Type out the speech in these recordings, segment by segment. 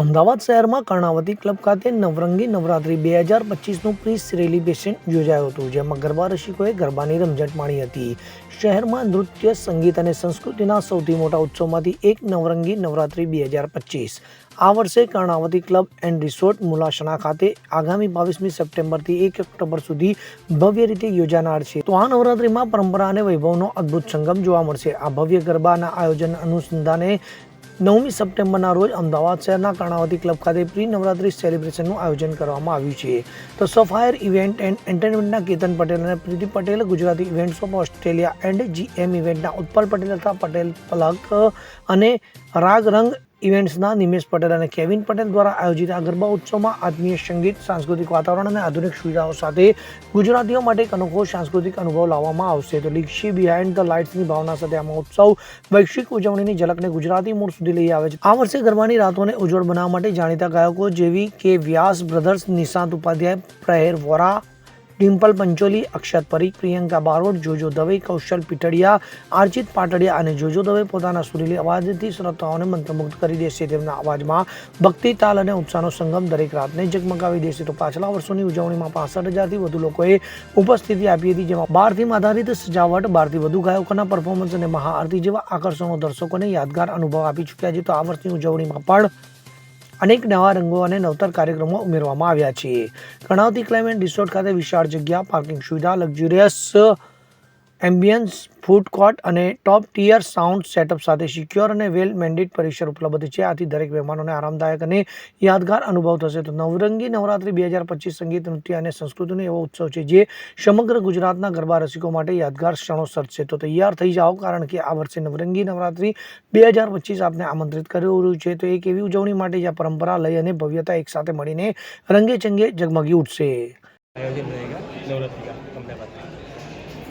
અમદાવાદ શહેરમાં કર્ણાવતી ક્લબ ખાતે નવરંગી નવરાત્રી બે હજાર પચીસનું પ્રી સેલિબ્રેશન યોજાયું હતું, જેમાં ગરબા રસિકોએ ગરબાની રમઝટ માણી હતી. શહેરમાં નૃત્ય, સંગીત અને સંસ્કૃતિના સૌથી મોટા ઉત્સવમાંથી એક નવરંગી નવરાત્રી બે હજાર પચીસ. આ વર્ષે Karnavati club and resort Mulasana ખાતે આગામી બાવીસમી સપ્ટેમ્બરથી એક ઓક્ટોબર સુધી ભવ્ય રીતે યોજાનાર છે. તો આ નવરાત્રીમાં પરંપરા અને વૈભવનો અદ્ભુત સંગમ જોવા મળશે. આ ભવ્ય ગરબાના આયોજન અનુસંધાને નવમી સપ્ટેમ્બરના રોજ અમદાવાદ શહેરના કર્ણાવતી ક્લબ ખાતે પ્રી નવરાત્રી સેલિબ્રેશનનું આયોજન કરવામાં આવ્યું છે. તો સફાયર ઇવેન્ટ એન્ડ એન્ટરટેનમેન્ટના કેતન પટેલ અને Preeti Patel Gujarati events of Australia and GM ઇવેન્ટના Utpal Patel તથા પટેલ પલક અને રાગ રંગ ઇવેન્ટ્સના નિમેશ પટેલ અને કેવિન પટેલ દ્વારા આયોજિત આ ગરબા ઉત્સવમાં આત્મીય સંગીત, સાંસ્કૃતિક વાતાવરણ અને આધુનિક સુવિધાઓ સાથે ગુજરાતીઓ માટે એક અનોખો સાંસ્કૃતિક અનુભવ લાવવામાં આવશે. તો લીક્ષી બિહાઇન્ડ ધ લાઇટ્સની ભાવના સાથે આમાં ઉત્સવ, વૈશ્વિક ઉજવણીની ઝલકને ગુજરાતી મૂળ સુધી લઈ આવે છે. આ વર્ષે ગરબાની રાતોને ઉજ્જવળ બનાવવા માટે જાણીતા ગાયકો જેવી કે વ્યાસ બ્રધર્સ, નિશાંત ઉપાધ્યાય, પ્રહેર વોરા ડિમ્પલ પંચોલી, અક્ષત પરીખ, પ્રિયંકા બારોટ, જોજો દવે, કૌશલ પીટડિયા આર્ચિત પાટડિયા અને જોજો દવે પોતાના સુરીલી અવાજથી શ્રોતાઓને મંત્રમુગ્ધ કરી દેશે. તેમના અવાજમાં ભક્તિ, તાલ અને ઉત્સાહનો સંગમ દરેક રાતને જગમગાવી દેશે. તો પાછલા વર્ષોની ઉજવણીમાં પાસઠ હજારથી વધુ લોકોએ ઉપસ્થિતિ આપી હતી, જેમાં બાર થીમ આધારિત સજાવટ, બારથી વધુ ગાયકોના પરફોર્મન્સ અને મહાઆરતી જેવા આકર્ષણો દર્શકોને યાદગાર અનુભવ આપી ચૂક્યા છે. તો આ વર્ષની ઉજવણીમાં પણ અનેક નવા રંગો અને નવતર કાર્યક્રમો ઉમેરવામાં આવ્યા છે. કર્ણાવતી ક્લાઇમેટ રિસોર્ટ ખાતે વિશાળ જગ્યા, પાર્કિંગ સુવિધા, લક્ઝુરિયસ એમ્બિયન્સ, ફૂડ કોર્ટ અને ટોપ ટીયર સાઉન્ડ સેટઅપ સાથે સિક્યોર અને વેલ મેન્ડેડ પરિસર ઉપલબ્ધ છે. આથી દરેક મહેમાનોને આરામદાયક અને યાદગાર અનુભવ થશે. તો નવરંગી નવરાત્રી બે હજાર પચીસ સંગીત, નૃત્ય અને સંસ્કૃતિનો એવો ઉત્સવ છે જે સમગ્ર ગુજરાતના ગરબા રસિકો માટે યાદગાર ક્ષણો સર્જશે તો તૈયાર થઈ જાઓ, કારણ કે આ વર્ષે નવરંગી નવરાત્રી બે હજાર પચીસ આપને આમંત્રિત કર્યું છે. તો એક એવી ઉજવણી માટે જ્યાં પરંપરા લઈ અને ભવ્યતા એકસાથે મળીને રંગે ચંગે જગમગી ઉઠશે. આયોજન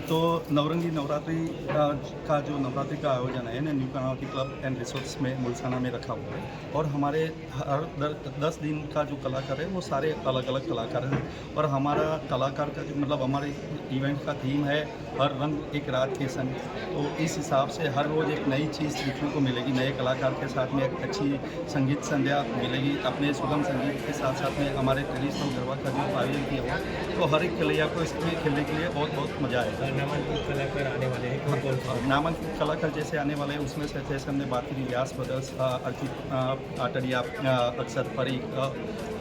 तो नवरंगी नवरात्रि का, का जो नवरात्रि का आयोजन है ना new Karnavati club and resorts में मुलसाना में रखा हुआ है। और हमारे हर दर- दस दिन का जो कलाकार है वो सारे अलग अलग कलाकार हैं। और हमारा कलाकार का जो मतलब हमारे इवेंट का थीम है हर रंग एक रात के संग। तो इस हिसाब से हर रोज़ एक नई चीज़ सीखने को मिलेगी नए कलाकार के साथ में एक अच्छी संगीत संध्या मिलेगी। अपने सुगम संगीत के साथ साथ में हमारे ट्रेडिशनल गरबा का जो आयोजन किया हुआ तो हर एक खिलैया को इसमें खेलने के लिए बहुत बहुत मज़ा आएगा। नामांकित कलाकार आने वाले हैं कौन कौन से और नामांकित कलाकार जैसे आने वाले हैं उसमें से जैसे हमने बात करी व्यास ब्रदर्स अ, अर्चित अ, आटड़िया अ, अक्षत પરીખ અ,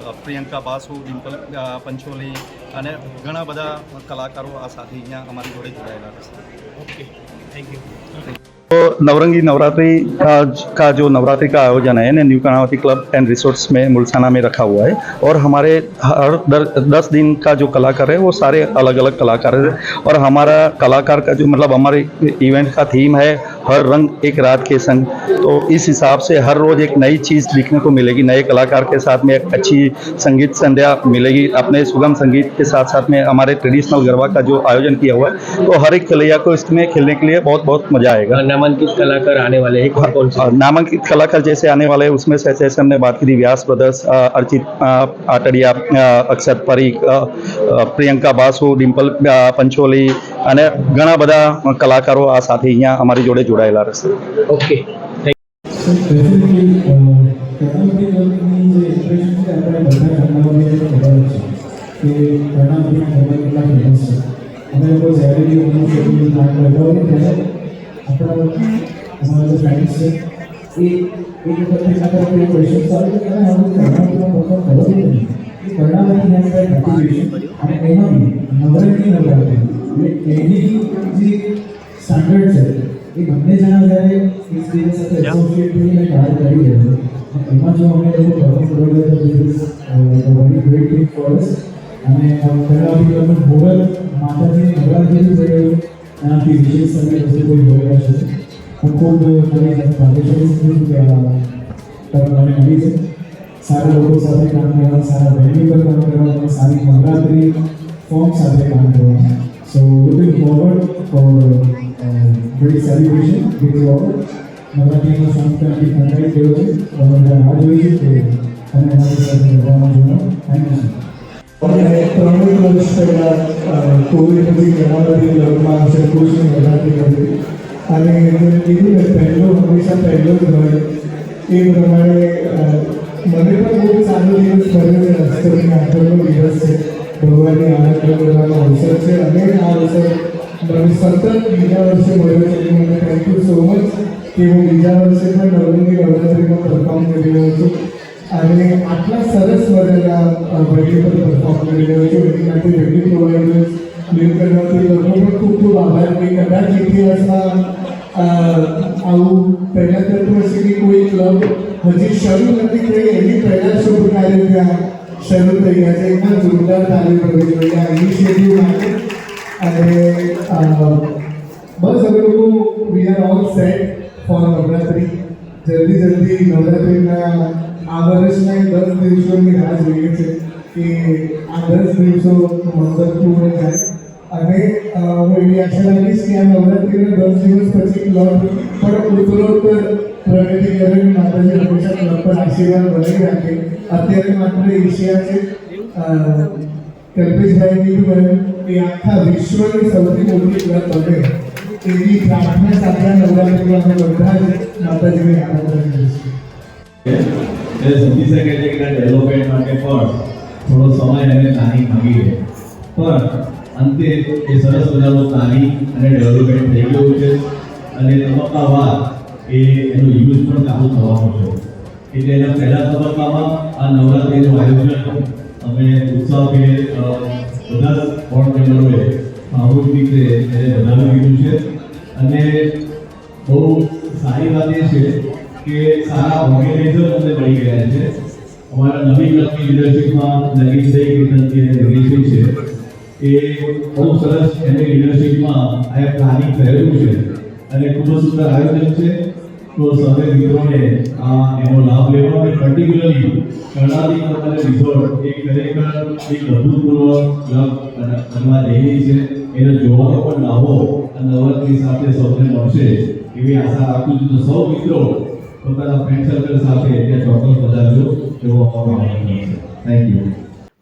અ, પ્રિયંકા બાસુ ડિમ્પલ અ, પંચોલી અને ઘણા બધા કલાકારો આ સાથે અહીંયા અમારી જોડે જોડાયેલા રહેશે ओके थैंक यू तो Navrangi Navratri का, का जो नवरात्रि का आयोजन है new Karnavati club and resorts में मुलसाना में रखा हुआ है। और हमारे हर दर, दस दिन का जो कलाकार है वो सारे अलग अलग कलाकार है। और हमारा कलाकार का जो मतलब हमारे इवेंट का थीम है हर रंग एक रात के संग। तो इस हिसाब से हर रोज़ एक नई चीज़ लिखने को मिलेगी नए कलाकार के साथ में एक अच्छी संगीत संध्या मिलेगी। अपने सुगम संगीत के साथ साथ में हमारे ट्रेडिशनल गरबा का जो आयोजन किया हुआ है तो हर एक कलैया को इसमें खेलने के लिए बहुत बहुत मज़ा आएगा। नामांकित कलाकार आने वाले हैं नामांकित कलाकार जैसे आने वाले उसमें से जैसे हमने बात की थी व्यास ब्रदर्स अर्चित आटड़िया अक्षत परी प्रियंका बासु डिम्पल पंचोली घना बदा कलाकारों आ साथ अमरी जोड़े અમારી જોડાયેલા રહેશે. ઓકે અને એમાં બી નવરાત્રી એની જે સ્ટાન્ડર્ડ છે એ બંને જણા જ્યારે એક સ્ટેજ સાથે એસોસિએટ થઈને કાર્ય કરી રહ્યા છે અને એમાં જો અમે લોકો પરફોર્મ કરવા ગયા તો it is very great thing for us અને પહેલાં બી તમે મોરલ માતાજીની નવરાત્રી થઈ ગયું એનાથી વિશેષ તમે વસ્તુ કોઈ હોઈ રહ્યા છે હું ખૂબ મારી સાથે ભાગ્યશાળી છું કે આ તક મને મળી છે સારા લોકો સાથે કામ કરવા સારા વેન્યુ પર કામ કરવા અને સારી નવરાત્રી ફોર્મ સાથે કામ કરવા સો લુકિંગ ફોરવર્ડ ફોર બડી સેલિબ્રેશન વિથ ઓલ નવરાત્રીનો સંસ્કારની ખંડાઈ થયો છે અમે રાહ જોઈએ કે તમે અમારી સાથે રહેવાનો યુ અને ત્રણેક વર્ષ પહેલાં કોવિડ અને એમણે કીધું ને પહેલો હંમેશા પહેલો જ હોય એ પ્રમાણે મને પણ બહુ સારો દિવસ મળ્યો છે અષ્ટમી આગળનો દિવસ છે ભગવાનની આરાધના કરવાનો અવસર છે. અને આ અવસર મને સતત બીજા વર્ષે મળ્યો છે. મને થેન્ક યુ સો મચ કે હું બીજા વર્ષે પણ નવમીની નવરાત્રિમાં પરફોર્મ કરી રહ્યો છું. અને આટલા સરસ મજાના વેન્યુ પર પરફોર્મ કરી રહ્યો છું. એની માટે જેટલી પ્રોવાઈડર્સ કરવાથી લોકો પણ ખૂબ ખૂબ આભાર. કે કદાચ ઇતિહાસમાં આવું પહેલાં થતું હશે કે કોઈ ક્લબ હજી શરૂ નથી થઈ, એની પહેલાં શુભ કાર્ય ત્યાં શરૂ થઈ ગયા છે. એકદમ જોરદાર તાલીમ કરવી જોઈએ આ ઇનિશિયેટિવ માટે અને બસ હવે લોકો we are all set for Navratri. જલ્દી જલ્દી નવરાત્રિના આ વર્ષના દસ દિવસોની રાહ જોઈએ છે કે આ દસ દિવસો મહત્વપૂર્ણ જાય અને હું આશા રાખીશ કે આ નવરાત્રિના દસ દિવસ પછી ક્લબ પણ ઉત્તરોત્તર પ્રગતિ કરે માતાજી હંમેશા ક્લબ પર આશીર્વાદ બનાવી રાખે. અત્યારે માત્ર એશિયા છે. કલ્પેશભાઈ કીધું કે આખા વિશ્વની સૌથી મોટી ક્લબ બને. એવી પ્રાર્થના સાથે નવરાત્રિમાં અમે બધા જ માતાજીને આરાધના કરીશું એ સમજી શકે છે કે ડેવલપમેન્ટ માટે પણ થોડો સમય અને પ્લાનિંગ માંગી લે પણ અંતે એ સરસ મજાનો પ્લાનિંગ અને ડેવલપમેન્ટ થઈ ગયું છે. અને તબક્કાવાર એ એનો યુઝ પણ ચાલુ થવાનો છે. એટલે એના પહેલા તબક્કામાં આ નવરાત્રિનું આયોજન અમે ઉત્સાહભેર બધા બોર્ડ મેમ્બરોએ સામૂહિક રીતે એને બનાવી દીધું છે. અને બહુ સારી વાત એ છે કે સારા ઓર્ગેનાઇઝર અમને મળી ગયા છે. અમારા નવી ક્લબની લીડરશીપમાં નગીનભાઈ કીર્તનજી અને દિનેશભાઈ છે. એ બહુ સરસ એની લીડરશીપમાં આ પ્લાનિંગ થયેલું છે. અને ખૂબ જ સુંદર આયોજન છે. તો સર્વે મિત્રોને આ એનો લાભ લેવો અને પર્ટિક્યુલરલી કર્ણાલી અને રિઝોર્ટ એ ખરેખર એક અભૂતપૂર્વ બનવા જઈ છે. એને જોવાનો પણ લાભો અને નવરાત્રી સાથે સૌને મળશે એવી આશા રાખું છું. તો સૌ મિત્રો પોતાના ફ્રેન્ડ સર્કલ સાથે ત્યાં ચોક્કસ પધારજો એવો થેન્ક યુ